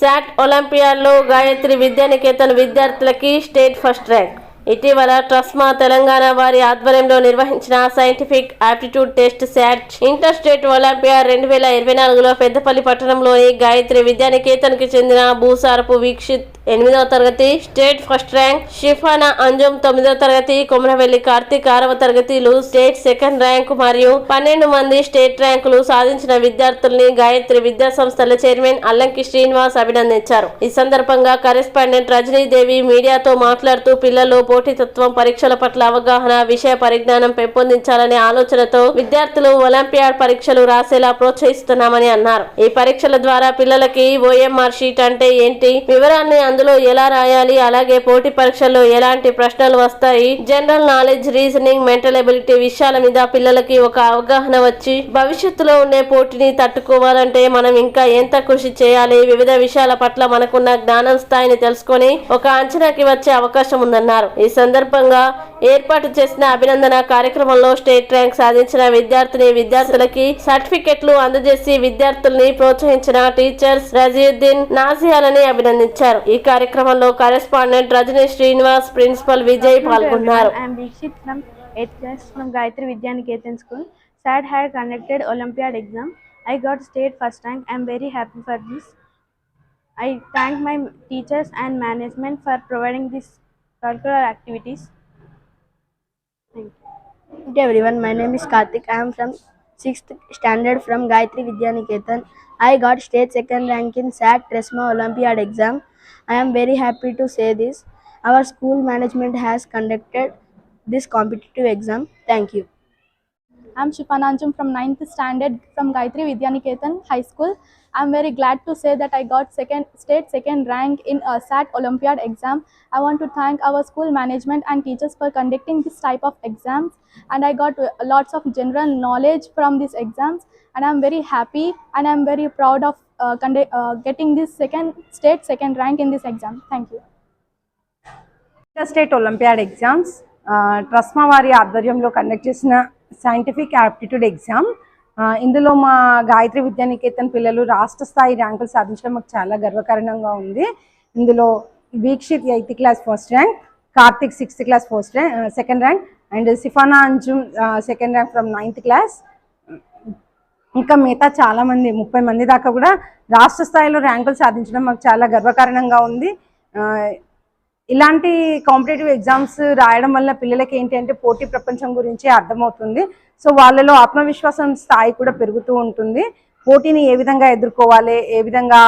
SAT ఒలింపియాడ్లో Gayatri Vidyanikethan విద్యార్థులకి state first rank. ఇటీవల ట్రస్మా తెలంగాణ వారి ఆధ్వర్యంలో నిర్వహించిన scientific aptitude test SAT inter state Olympiad రెండు వేల ఇరవై నాలుగులో పెద్దపల్లి పట్టణంలోని గాయత్రి విద్యానికేతన్కి చెందిన భూసారపు వీక్షిత్ ఎనిమిదవ తరగతి state first rank Shifana Anjum తొమ్మిదవ తరగతి కుమ్రవెల్లి కార్తీక్ ఆరవ తరగతిలు స్టేట్ సెకండ్ ర్యాంకు మరియు పన్నెండు మంది స్టేట్ ర్యాంకులు సాధించిన విద్యార్థుల్ని గాయత్రి విద్యా సంస్థల చైర్మన్ అల్లంకి శ్రీనివాస్ అభినందించారు. ఈ సందర్భంగా కరెస్పాండెంట్ రజనీదేవి మీడియాతో మాట్లాడుతూ పిల్లల్లో పోటీతత్వం పరీక్షల పట్ల అవగాహన విషయ పరిజ్ఞానం పెంపొందించాలనే ఆలోచనతో విద్యార్థులు ఒలింపియాడ్ పరీక్షలు రాసేలా ప్రోత్సహిస్తున్నామని అన్నారు. ఈ పరీక్షల ద్వారా పిల్లలకి ఓఎంఆర్ షీట్ అంటే ఏంటి? వివరాన్ని అందులో ఎలా రాయాలి? అలాగే పోటీ పరీక్షల్లో ఎలాంటి ప్రశ్నలు వస్తాయి? General knowledge reasoning mental ability విషయాల మీద పిల్లలకి ఒక అవగాహన వచ్చి భవిష్యత్తులో ఉండే పోటీని తట్టుకోవాలంటే మనం ఇంకా ఎంత కృషి చేయాలి? వివిధ విషయాల పట్ల మనకున్న జ్ఞానం స్థాయిని తెలుసుకొని ఒక అంచనాకి వచ్చే అవకాశం ఉందన్నారు. ఈ సందర్భంగా ఏర్పాటు చేసిన అభినందన కార్యక్రమంలో స్టేట్ ర్యాంక్ సాధించిన విద్యార్థిని విద్యార్థులకి సర్టిఫికెట్లు అందజేసి విద్యార్థుల్ని ప్రోత్సహించిన టీచర్స్ రజీద్దీన్ నాజియాలని అభినందించారు. ఈ కార్యక్రమంలో కరెస్పాండెంట్ రజనీ శ్రీనివాస్ ప్రిన్సిపల్ విజయ్ పాల్గొన్నారు I am Dikshit from 8th class from Gayatri Vidyaniketan School. SAT had conducted Olympiad exam. I got state first rank. I am very happy for this. I thank my teachers and management for providing these curricular activities. Thank you. Good everyone, my name is Karthik. I am from 6th standard from Gayatri Vidyaniketan. I got state second rank in SAT Tresma Olympiad exam. I am very happy to say this. Our school management has conducted this competitive exam. Thank you. I'm Shipananjum from 9th standard from Gayatri Vidyaniketan High School. I'm very glad to say that I got second state second rank in a SAT Olympiad exam. I want to thank our school management and teachers for conducting this type of exams and I got uh, lots of general knowledge from these exams and I'm very happy and I'm very proud of uh, uh, Uh, uh, getting this second state second rank in this exam. Thank you. Inter state Olympiad exams Trusma వారి ఆధ్వర్యంలో conduct చేసిన scientific aptitude exam ఇందులో మా గాయత్రి విద్యానికేతన్ పిల్లలు రాష్ట్ర స్థాయి ర్యాంకులు సాధించడం మాకు చాలా గర్వకారణంగా ఉంది ఇందులో Vikshith eighth class first rank Karthik sixth class first rank second rank and Shifana Anjum second rank from ninth class ఇంకా మిగతా చాలా మంది ముప్పై మంది దాకా కూడా రాష్ట్ర స్థాయిలో ర్యాంకులు సాధించడం మాకు చాలా గర్వకారణంగా ఉంది. ఇలాంటి కాంపిటేటివ్ ఎగ్జామ్స్ రాయడం వల్ల పిల్లలకి ఏంటి అంటే పోటీ ప్రపంచం గురించి అర్థమవుతుంది. సో వాళ్ళలో ఆత్మవిశ్వాసం స్థాయి కూడా పెరుగుతూ ఉంటుంది. పోటీని ఏ విధంగా ఎదుర్కోవాలి ఏ విధంగా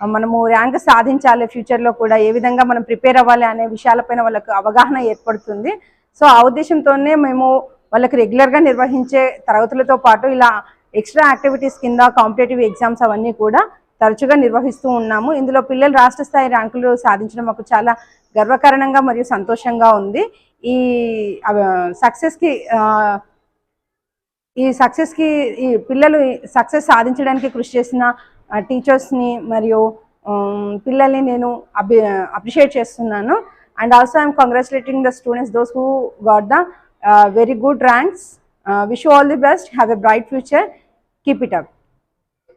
మనము ర్యాంక్ సాధించాలి ఫ్యూచర్లో కూడా ఏ విధంగా మనం ప్రిపేర్ అవ్వాలి అనే విషయాలపైన వాళ్ళకు అవగాహన ఏర్పడుతుంది. సో ఆ ఉద్దేశంతోనే మేము వాళ్ళకి రెగ్యులర్గా నిర్వహించే తరగతులతో పాటు ఇలా ఎక్స్ట్రా యాక్టివిటీస్ కింద కాంపిటేటివ్ ఎగ్జామ్స్ అవన్నీ కూడా తరచుగా నిర్వహిస్తూ ఉన్నాము. ఇందులో పిల్లలు రాష్ట్ర స్థాయి ర్యాంకులు సాధించడం మాకు చాలా గర్వకారణంగా మరియు సంతోషంగా ఉంది. ఈ సక్సెస్కి ఈ సక్సెస్కి ఈ పిల్లలు సక్సెస్ సాధించడానికి కృషి చేసిన టీచర్స్ని మరియు పిల్లల్ని నేను అభి అప్రిషియేట్ చేస్తున్నాను. And also I'm congratulating the students those who got the Uh, very good ranks. Uh, wish you all the best. Have a bright future. Keep it up.